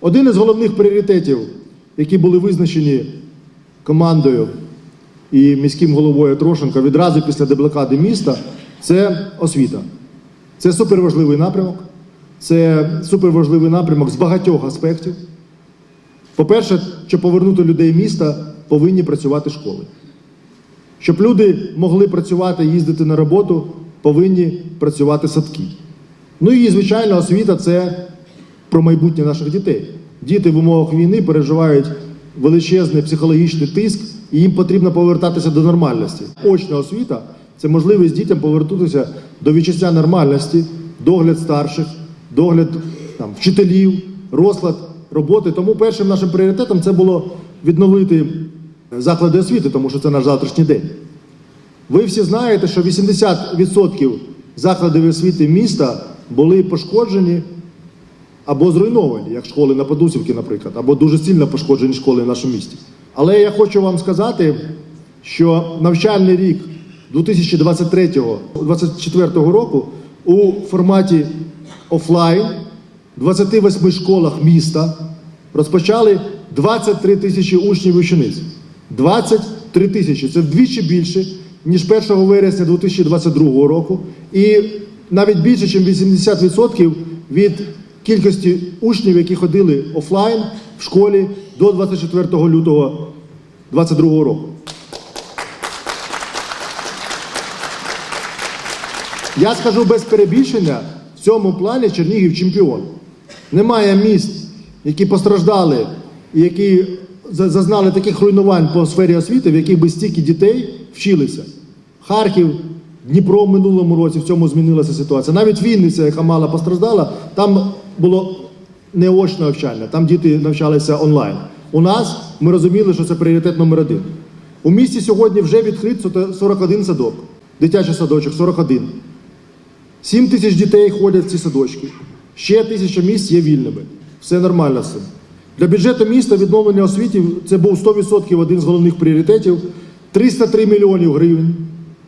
Один із головних пріоритетів, які були визначені командою і міським головою Трошенко відразу після деблокади міста, це освіта. Це суперважливий напрямок. Це суперважливий напрямок з багатьох аспектів. По-перше, щоб повернути людей міста, повинні працювати школи. Щоб люди могли працювати, їздити на роботу, повинні працювати садки. Ну і, звичайно, освіта це про майбутнє наших дітей. Діти в умовах війни переживають величезний психологічний тиск, і їм потрібно повертатися до нормальності. Очна освіта це можливість дітям повернутися до відчуття нормальності, догляд старших, догляд там, вчителів, розклад роботи. Тому першим нашим пріоритетом це було відновити заклади освіти, тому що це наш завтрашній день. Ви всі знаєте, що 80% закладів освіти міста були пошкоджені або зруйновані, як школи на Подусівці, наприклад, або дуже сильно пошкоджені школи в нашому місті. Але я хочу вам сказати, що навчальний рік 2023-2024 року у форматі офлайн в 28 школах міста розпочали 23 тисячі учнів і учениць. 23 тисячі. Це вдвічі більше, ніж 1 вересня 2022 року. І навіть більше, ніж 80% від кількості учнів, які ходили офлайн в школі до 24 лютого 2022 року. Я скажу без перебільшення, в цьому плані Чернігів чемпіон. Немає міст, які постраждали і які зазнали таких руйнувань по сфері освіти, в яких би стільки дітей вчилися. Харків, Дніпро в минулому році в цьому змінилася ситуація. Навіть Вінниця, яка мало постраждала, там було не очне навчання, там діти навчалися онлайн. У нас ми розуміли, що це пріоритет номер один. У місті сьогодні вже відкрит 41 садок, дитячий садочок 41. 7 тисяч дітей ходять в ці садочки. Ще тисяча місць є вільними. Все нормально з цим. Для бюджету міста відновлення освіти це був 100% один з головних пріоритетів. 303 мільйонів гривень.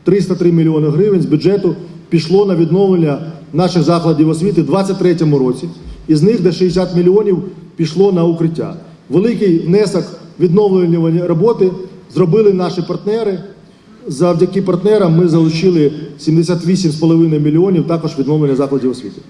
303 мільйони гривень з бюджету пішло на відновлення наших закладів освіти у 2023 році. Із них де 60 мільйонів пішло на укриття. Великий внесок відновлення роботи зробили наші партнери. Завдяки партнерам ми залучили 78,5 мільйонів також відновлення закладів освіти.